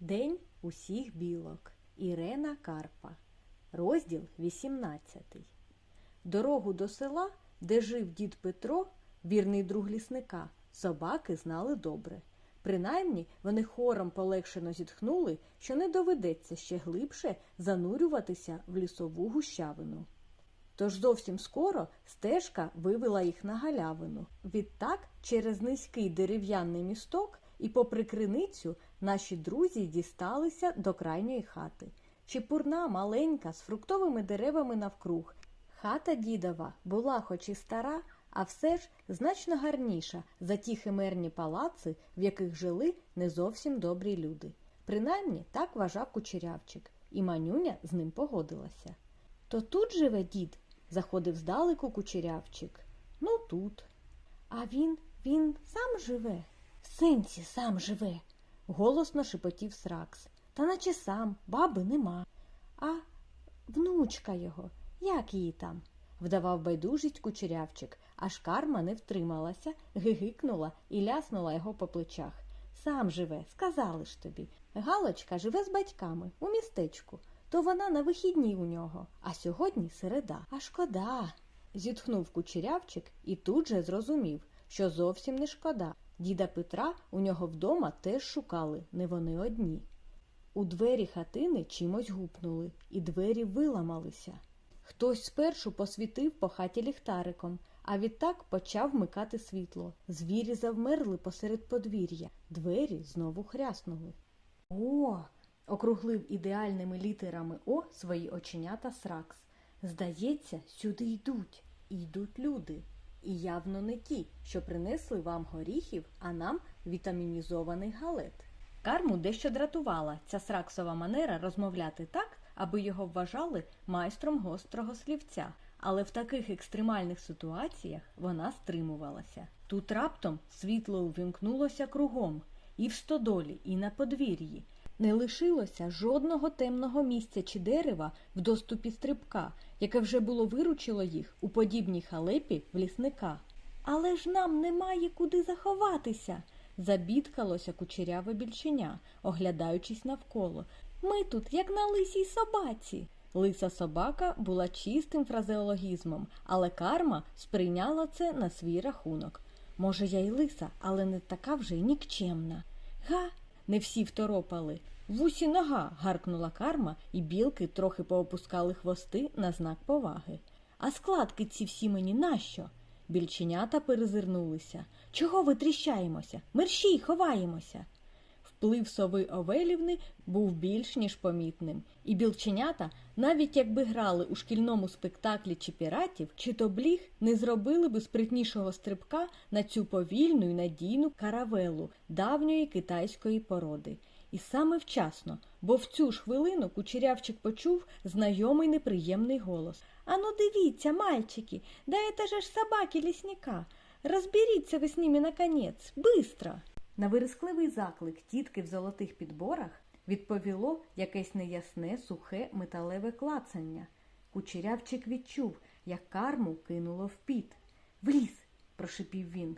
День усіх білок. Ірена Карпа. Розділ 18. Дорогу до села, де жив дід Петро, вірний друг лісника, собаки знали добре. Принаймні вони хором полегшено зітхнули, що не доведеться ще глибше занурюватися в лісову гущавину. Тож зовсім скоро стежка вивела їх на галявину. Відтак, через низький дерев'яний місток і попри криницю, наші друзі дісталися до крайньої хати. Чепурна, маленька, з фруктовими деревами навкруг. Хата дідова була хоч і стара, а все ж значно гарніша за ті химерні палаци, в яких жили не зовсім добрі люди. Принаймні так вважав кучерявчик, і манюня з ним погодилася. То тут живе дід? заходив здалеку кучерявчик. Ну тут. А він, він сам живе? В сенсі сам живе, голосно шепотів Сракс. Та наче сам, баби нема. А внучка його, як її там? вдавав байдужість кучерявчик, аж карма не втрималася, гигикнула і ляснула його по плечах. Сам живе, сказали ж тобі. Галочка живе з батьками у містечку, то вона на вихідні у нього, а сьогодні середа. А шкода. зітхнув кучерявчик і тут же зрозумів, що зовсім не шкода. Діда Петра у нього вдома теж шукали, не вони одні. У двері хатини чимось гупнули, і двері виламалися. Хтось спершу посвітив по хаті ліхтариком, а відтак почав вмикати світло. Звірі завмерли посеред подвір'я, двері знову хряснули. О! округлив ідеальними літерами О свої оченята Сракс. Здається, сюди йдуть, і йдуть люди. І явно не ті, що принесли вам горіхів, а нам вітамінізований галет. Карму дещо дратувала ця сраксова манера розмовляти так, аби його вважали майстром гострого слівця, але в таких екстремальних ситуаціях вона стримувалася. Тут раптом світло увімкнулося кругом, і в стодолі, і на подвір'ї. Не лишилося жодного темного місця чи дерева в доступі стрибка, яке вже було виручило їх у подібній халепі в лісника. Але ж нам немає куди заховатися, забідкалося кучеряве більченя, оглядаючись навколо. Ми тут, як на лисій собаці. Лиса собака була чистим фразеологізмом, але карма сприйняла це на свій рахунок. Може, я й лиса, але не така вже й нікчемна. Га, не всі второпали. Вусі нога. гаркнула карма, і білки трохи поопускали хвости на знак поваги. А складки ці всі мені нащо? Більченята перезирнулися. Чого ви тріщаємося? Мерщій, ховаємося. Вплив сови Овелівни був більш ніж помітним, і білченята, навіть якби грали у шкільному спектаклі чи піратів, чи то бліг, не зробили би спритнішого стрибка на цю повільну і надійну каравелу давньої китайської породи. І саме вчасно, бо в цю ж хвилину кучерявчик почув знайомий неприємний голос. Ану, дивіться, мальчики, да это ж собаки лісника. Розберіться ви з ними наконець, быстро. На вирискливий заклик тітки в золотих підборах відповіло якесь неясне, сухе металеве клацання. Кучерявчик відчув, як карму кинуло в піт. В ліс, прошипів він.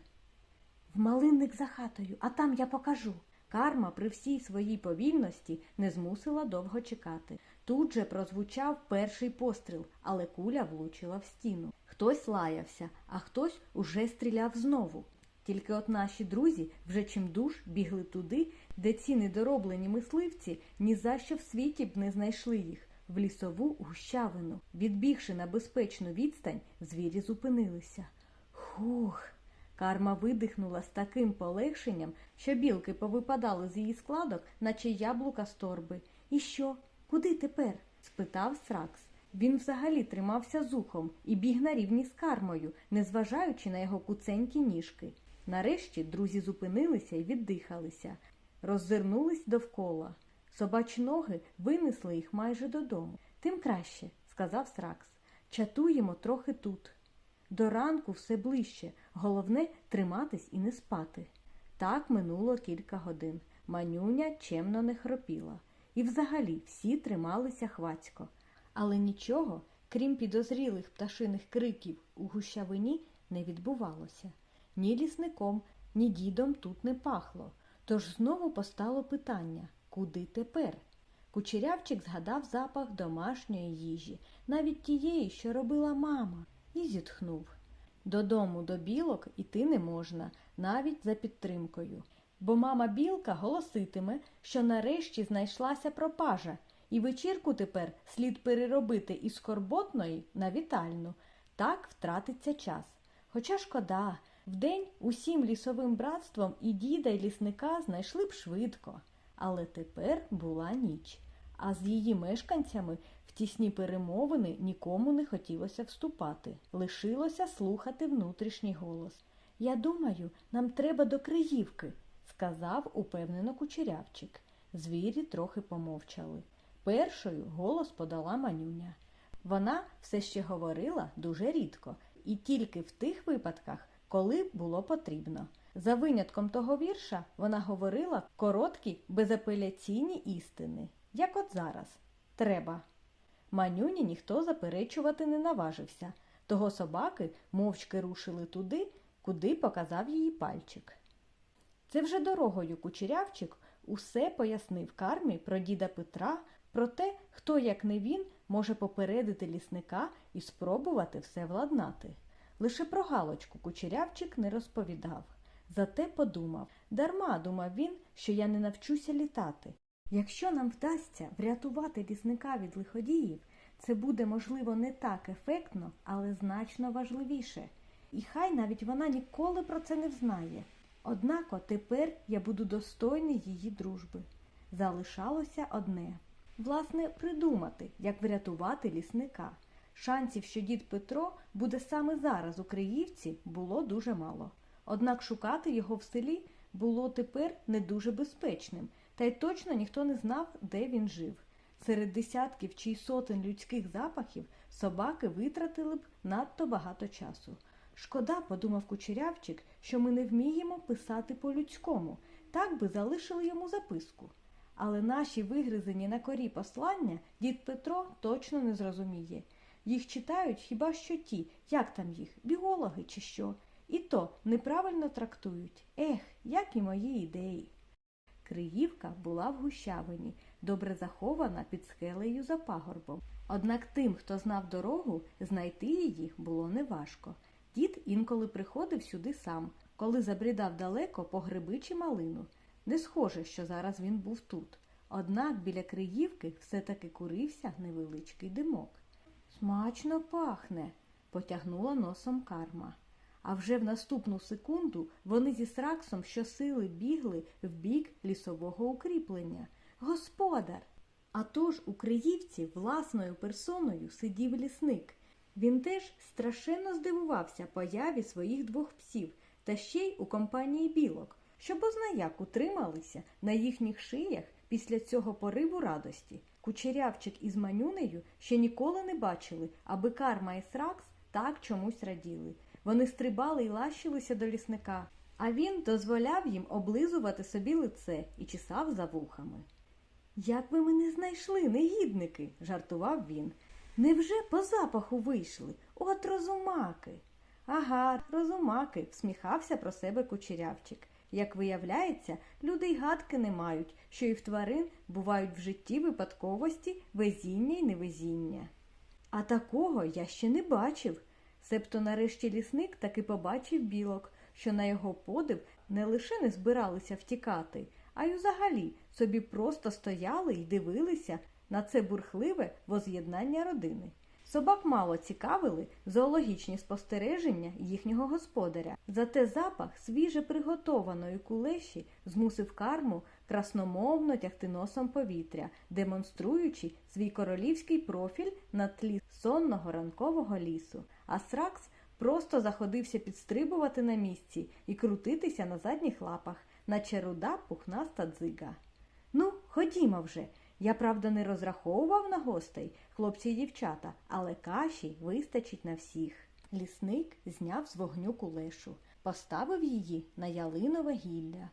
В малинник за хатою, а там я покажу. Карма при всій своїй повільності не змусила довго чекати. Тут же прозвучав перший постріл, але куля влучила в стіну. Хтось лаявся, а хтось уже стріляв знову. Тільки от наші друзі вже чимдуж бігли туди, де ці недороблені мисливці ні за що в світі б не знайшли їх, в лісову гущавину. Відбігши на безпечну відстань, звірі зупинилися. Хух. Карма видихнула з таким полегшенням, що білки повипадали з її складок, наче яблука з торби. І що? Куди тепер? спитав Сракс. Він взагалі тримався зухом і біг на рівні з кармою, незважаючи на його куценькі ніжки. Нарешті друзі зупинилися і віддихалися, роззирнулись довкола. Собачі ноги винесли їх майже додому. Тим краще, сказав Сракс. Чатуємо трохи тут. До ранку все ближче, головне триматись і не спати. Так минуло кілька годин. Манюня чемно не хропіла. І взагалі всі трималися хвацько. Але нічого, крім підозрілих пташиних криків у гущавині, не відбувалося. Ні лісником, ні дідом тут не пахло. Тож знову постало питання Куди тепер? Кучерявчик згадав запах домашньої їжі, навіть тієї, що робила мама, і зітхнув. Додому до білок іти не можна, навіть за підтримкою. Бо мама білка голоситиме, що нарешті знайшлася пропажа, і вечірку тепер слід переробити із скорботної на вітальну. Так втратиться час. Хоча шкода, вдень усім лісовим братством і діда, й лісника знайшли б швидко. Але тепер була ніч, а з її мешканцями в тісні перемовини нікому не хотілося вступати. Лишилося слухати внутрішній голос. Я думаю, нам треба до Криївки, сказав упевнено кучерявчик. Звірі трохи помовчали. Першою голос подала манюня. Вона все ще говорила дуже рідко, і тільки в тих випадках, коли було потрібно. За винятком того вірша вона говорила короткі, безапеляційні істини, як от зараз. Треба. Манюні ніхто заперечувати не наважився, того собаки мовчки рушили туди, куди показав її пальчик. Це вже дорогою кучерявчик усе пояснив кармі про діда Петра, про те, хто, як не він, може попередити лісника і спробувати все владнати. Лише про галочку кучерявчик не розповідав. Зате подумав дарма думав він, що я не навчуся літати. Якщо нам вдасться врятувати лісника від лиходіїв, це буде, можливо, не так ефектно, але значно важливіше. І хай навіть вона ніколи про це не взнає. Однако тепер я буду достойний її дружби. Залишалося одне власне, придумати, як врятувати лісника. Шансів, що дід Петро буде саме зараз у Криївці, було дуже мало. Однак шукати його в селі було тепер не дуже безпечним, та й точно ніхто не знав, де він жив. Серед десятків чи й сотень людських запахів собаки витратили б надто багато часу. Шкода, подумав кучерявчик, що ми не вміємо писати по-людському, так би залишили йому записку. Але наші вигризені на корі послання дід Петро точно не зрозуміє. Їх читають хіба що ті, як там їх, біологи чи що, і то неправильно трактують. Ех, як і мої ідеї. Криївка була в гущавині, добре захована під скелею за пагорбом. Однак тим, хто знав дорогу, знайти її було неважко. Дід інколи приходив сюди сам, коли забрідав далеко по гриби чи малину. Не схоже, що зараз він був тут. Однак біля Криївки все-таки курився невеличкий димок. Смачно пахне, потягнула носом карма. А вже в наступну секунду вони зі сраксом щосили бігли в бік лісового укріплення. Господар! А тож у Криївці власною персоною сидів лісник. Він теж страшенно здивувався появі своїх двох псів та ще й у компанії білок, що бозна-як утрималися на їхніх шиях після цього пориву радості. Кучерявчик із манюнею ще ніколи не бачили, аби карма і сракс так чомусь раділи. Вони стрибали й лащилися до лісника, а він дозволяв їм облизувати собі лице і чесав за вухами. Як ви мене знайшли, негідники? жартував він. Невже по запаху вийшли? От розумаки. Ага, розумаки, всміхався про себе кучерявчик. Як виявляється, люди й гадки не мають, що і в тварин бувають в житті випадковості, везіння й невезіння. А такого я ще не бачив. Себто нарешті лісник таки побачив білок, що на його подив не лише не збиралися втікати, а й взагалі собі просто стояли й дивилися на це бурхливе воз'єднання родини. Собак мало цікавили зоологічні спостереження їхнього господаря. Зате запах свіже приготованої кулеші змусив карму красномовно тягти носом повітря, демонструючи свій королівський профіль на тлі сонного ранкового лісу. А Сракс просто заходився підстрибувати на місці і крутитися на задніх лапах, наче руда пухнаста дзига. Ну, ходімо вже. Я, правда, не розраховував на гостей, хлопці й дівчата, але каші вистачить на всіх. Лісник зняв з вогню кулешу, поставив її на ялинове гілля,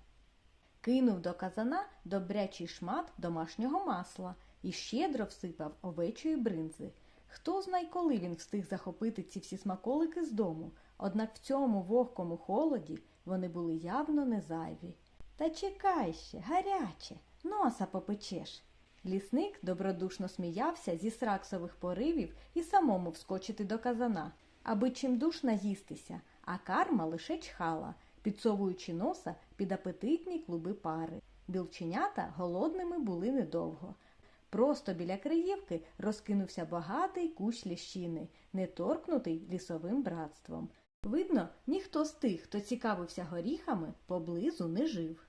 кинув до казана добрячий шмат домашнього масла і щедро всипав овечої бринзи. Хто знає, коли він встиг захопити ці всі смаколики з дому, однак в цьому вогкому холоді вони були явно не зайві. Та чекай ще, гаряче, носа попечеш. Лісник добродушно сміявся зі сраксових поривів і самому вскочити до казана, аби чимдуж наїстися, а карма лише чхала, підсовуючи носа під апетитні клуби пари. Білченята голодними були недовго. Просто біля Криївки розкинувся багатий кущ ліщини, не торкнутий лісовим братством. Видно, ніхто з тих, хто цікавився горіхами, поблизу не жив.